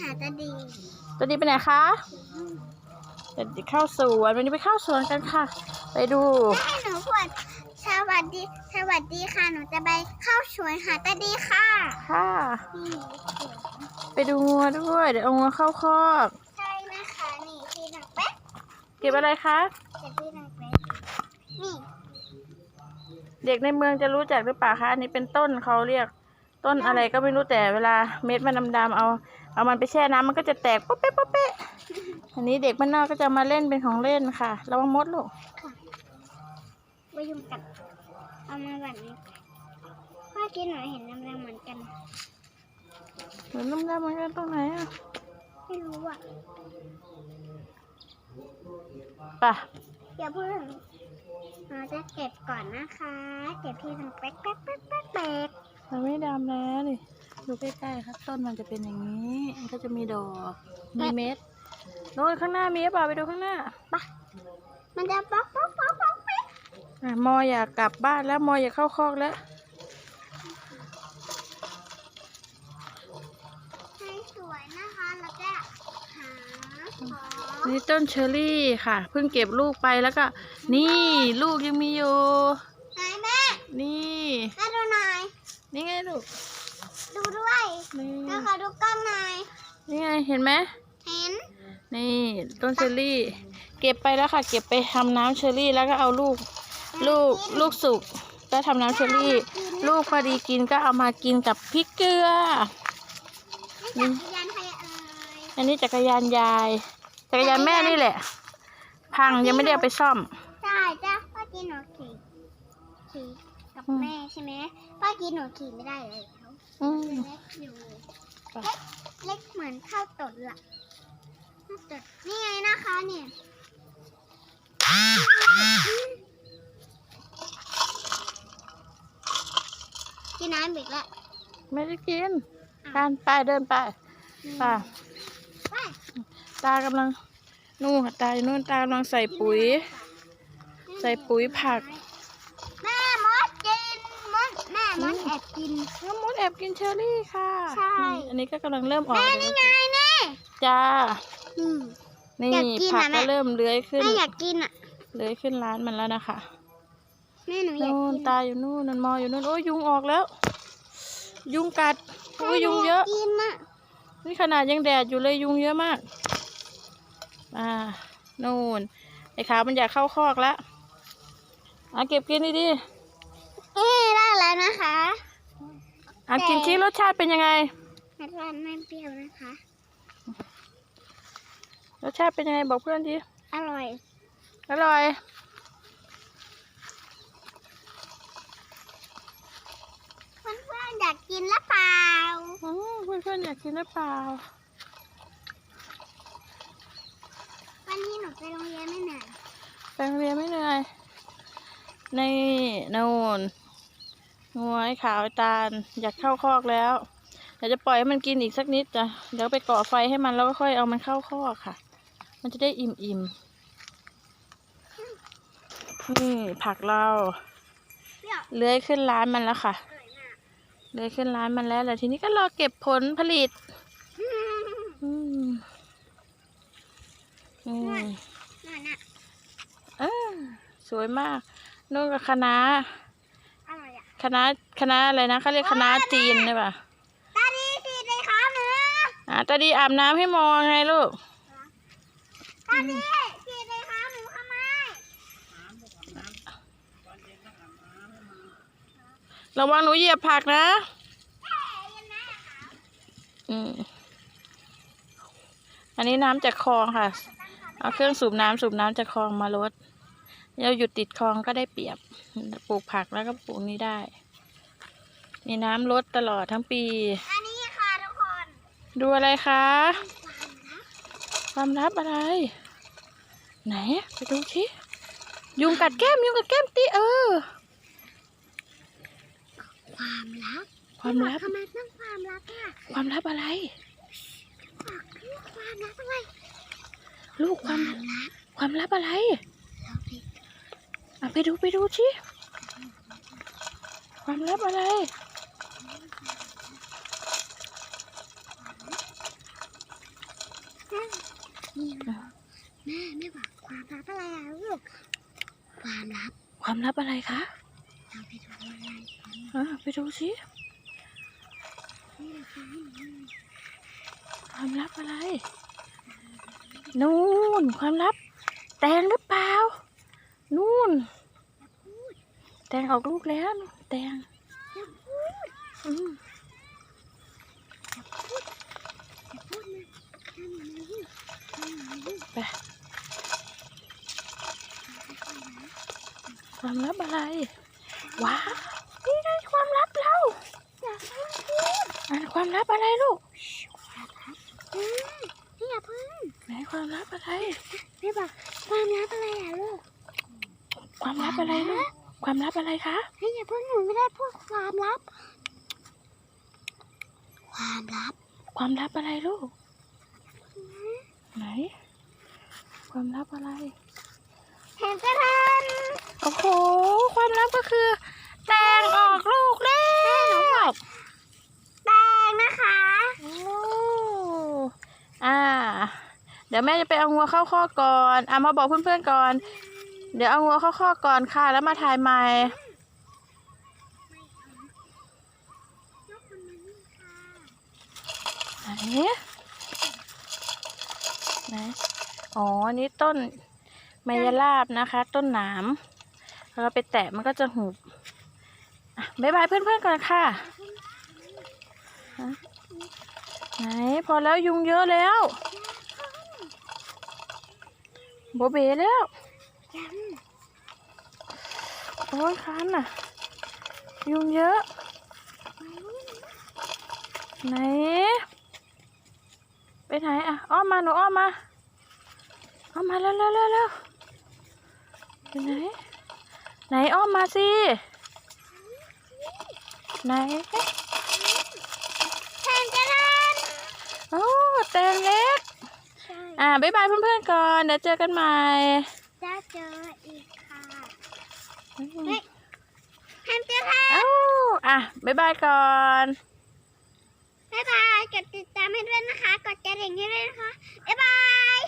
หาตาดีตัวนี้ไปไหนคะเดี๋ยวจะเข้าสวนวันนี้ไปเข้าสวนกันค่ะ ไปดูให้หนูพูดสวัสดี สวัสดีค่ะ หนูจะไปเข้าสวนหาตาดีค่ะ ค่ะนี่ไปดูงัวด้วย เดี๋ยวเอางัวเข้าคอกใช่นะคะนี่ที่หนังเป๊ะเก็บอะไรคะเจ็บที่หนังเป๊ะนี่ เด็กในเมืองจะรู้จักหรือเปล่าคะ อันนี้เป็นต้นเขาเรียก ต้นอะไรก็ไม่รู้แต่เวลาเม็ดมันดำๆเอา เอามันไปแช่น้ำมันก็จะแตกป๊ะเป๊ะป๊ะเป๊ะอันนี้เด็กบ้านนอกก็จะมาเล่นเป็นของเล่นค่ะระวังมดลูกไปยุ่งกันเอามาแบบนี้เมื่อกี้หนูเห็นดำๆเหมือนกันเหมือนดำๆเหมือนกันตรงไหนอะไม่รู้อะไป่ะเดี๋ยวเพื่อนเราจะเก็บก่อนนะคะ เก็บที่หนังเป๊ะเป๊ะเป๊ะเป๊ะเป๊ะ มันไม่ดำแล้วนี่ดูใกล้ๆครับต้นมันจะเป็นอย่างนี้ มันก็จะมีดอกมีเม็ดโน่นข้างหน้ามีหรือเปล่าไปดูข้างหน้ามันจะป๊อกป๊อกป๊อกป๊อกป๊อกอะมออยากกลับบ้านแล้วมออยากเข้าคอกแล้วให้สวยนะคะแล้วก็หาของนี่ต้นเชอร์รี่ค่ะ เพิ่งเก็บลูกไปแล้วก็ นี่ลูกยังมีอยู่ไหนแม่นี่ แม่ดูห น่อยนี่ไงลูก ดูด้วยนี่แม่ขอดูกล้องหน่อยนี่ไง เห็นไหม เห็น นี่ต้นเชอร์รี่ เก็บไปแล้วค่ะ เก็บไปทำน้ำเชอร์รี่แล้วก็เอาลูก ลูกลูกสุกก็ทำน้ำเชอร์รี่ ลูกพอดีกินก็เอามากินกับพริกเกลือ นี่จักรยานใครเอ่ยอันนี้จักรยานยาย จักรยานแม่นี่แหละ พังยังไม่ได้เอาไปซ่อม ใช่จ้ะเมื่อกี้หนูขี่ขี่ กับอืมแม่ใช่ไหมเมื่อกี้หนูขี่ไม่ได้เลยแล้วอืม เล็กอยู่เล็กเล็กเหมือนข้าวตดละข้าวตดนี่ไงนะคะเนี่ยกินน้ำอีกแล้วไม่ได้กินการไปเดินไปป่ะไปตากำลังนู่นค่ะตาอยู่นู่นตากำลังใส่ปุ๋ย ใส่ปุ๋ยผักแม่มดกินมดแม่มดแอบกิน น้องมดแอบกินเชอร์รี่ค่ะใช่ นี่อันนี้ก็กำลังเริ่มออกแม่แล้วนี่ไงนี่จ้า อืม นี่อยากกินผักอะแม่ ก็เริ่มเลื้อยขึ้นแม่อยากกินอะเลื้อยขึ้นร้านมันแล้วนะคะแม่หนูอยากนู่นกินตาอยู่นู่นนันมออยู่นู่นโอ้ยยุงออกแล้ว ยุงกัดโอ้ยยุงเยอะกินอะนี่ขนาดยังแดดอยู่เลยยุงเยอะมาก อ่า นู่น ไอ้ขาวมันอยากเข้าคอกแล้วอะเก็บกินดิดิเอ๊ะ ได้แล้วนะคะอะกินชี้รสชาติเป็นยังไงรสชาติไม่เปรี้ยวนะคะ รสชาติเป็นยังไงบอกเพื่อนทีอร่อย อร่อยเพื่อนๆอยากกินหรือเปล่าอืมเพื่อนๆอยากกินหรือเปล่าวันนี้หนูไปโรงเรียนไม่เหนื่อยไปโรงเรียนไม่เหนื่อยนี่นูน งัวไอ้ขาวไอ้ตาล อยากเข้าคอกแล้วเดี๋ยวจะปล่อยให้มันกินอีกสักนิดจ้ะเดี๋ยวไปก่อไฟให้มันแล้วก็ค่อยเอามันเข้าคอกค่ะ มันจะได้อิ่มอิ่มๆนี่ผักเราเปรี้ยวเลื้อยขึ้นร้านมันแล้วค่ะอร่อยมากเลื้อยขึ้นร้านมันแล้วแล้วทีนี้ก็รอเก็บผลผลิตอืมอืมนั่นน่ะเออสวยมากนู่นกับคณะอร่อยอะ คณะคณะอะไรนะเขาเรียกคณะจีนใช่ปะตาดีสีเลยครับหนูอะตาดีอาบน้ำให้มองไงลูกตาดีสีเลยครับหนูทำไมระวังหนูเหยียบผักนะเอ๊ะยังไงอะคะอืมอันนี้น้ำจากคลองค่ะ เอาเครื่องสูบน้ำสูบน้ำจากคลองมาลดเราหยุดติดคลองก็ได้เปรียบ ปลูกผักแล้วก็ปลูกนี้ได้ มีน้ำลดตลอดทั้งปี อันนี้ค่ะทุกคนดูอะไรคะความลับอะไร ไหนไปดูชิยุงกัดแก้มยุงกัดแก้มตีเออ ความลับความลับทำไมต้องความลับอะความลับอะไรบอกเรื่องความลับอะไรลูกความลับความลับอะไรเราไปอะไปดูไปดูชิความลับอะไร นี่แม่แม่บอกความลับอะไรอะลูกความลับ ความลับอะไรคะเราไปดูอะไรกันอะไปดูสินี่นะคะให้หนูดูความลับอะไร นู่น ความลับ แตงหรือเปล่า นู่น แตงออกลูกแล้วนู่นแตงอย่าพูดอืม อย่าพูดนะห้ามหนูนะลูกห้ามหนูนะลูก ไป ความลับอะไร ว้าวนี่ไงความลับเราอย่าเพิ่งพูดอ่านความลับอะไรลูกอืมนี่อย่าเพิ่งไหนความลับอะไรแม่บอกความลับอะไรอะลูกความลับอะไรลูกความลับอะไรคะเฮ้ยอย่าเพิ่งหนูไม่ได้พูดความลับ ความลับ ความลับอะไรลูก ไหน ความลับอะไร เห็นกระทันโอ้โห ความลับก็คือ แตงออกลูกแล้วแตงนะคะโอ้อ่า เดี๋ยวแม่จะไปเอางัวเข้าข้อก่อนอะมาบอกเพื่อนๆก่อน เดี๋ยวเอางัวเข้าข้อก่อนค่ะ แล้วมาถ่ายใหม่ยกมันมานี่ค่ะไหนไหน อ๋อ นี่ต้น ไมยลาบนะคะ ต้นหนามเราไปแตะมันก็จะหุบบ๊ายบายเพื่อนๆก่อนค่ะไหนพอแล้วยุงเยอะแล้วโบเบแล้วโอ้ยคันอะ ยุงเยอะ ไหน ไปไหนอะ อ้อมมาหนูอ้อมมา อ้อมมาเร็วเร็วเร็ว เร็วไปไหน ไหนอ้อมมาสิ ไหนแทนกระทันโอ้แตงเล็ก ใช่อ่าบ๊ายบายเพื่อนๆก่อน เดี๋ยวเจอกันใหม่จะเจออีกค่ะเฮ้ยแทนกระทันเอ้าอะบ๊ายบายก่อน บ๊ายบาย กดติดตามให้ด้วยนะคะ กดกระดิ่งให้ด้วยนะคะ บ๊ายบาย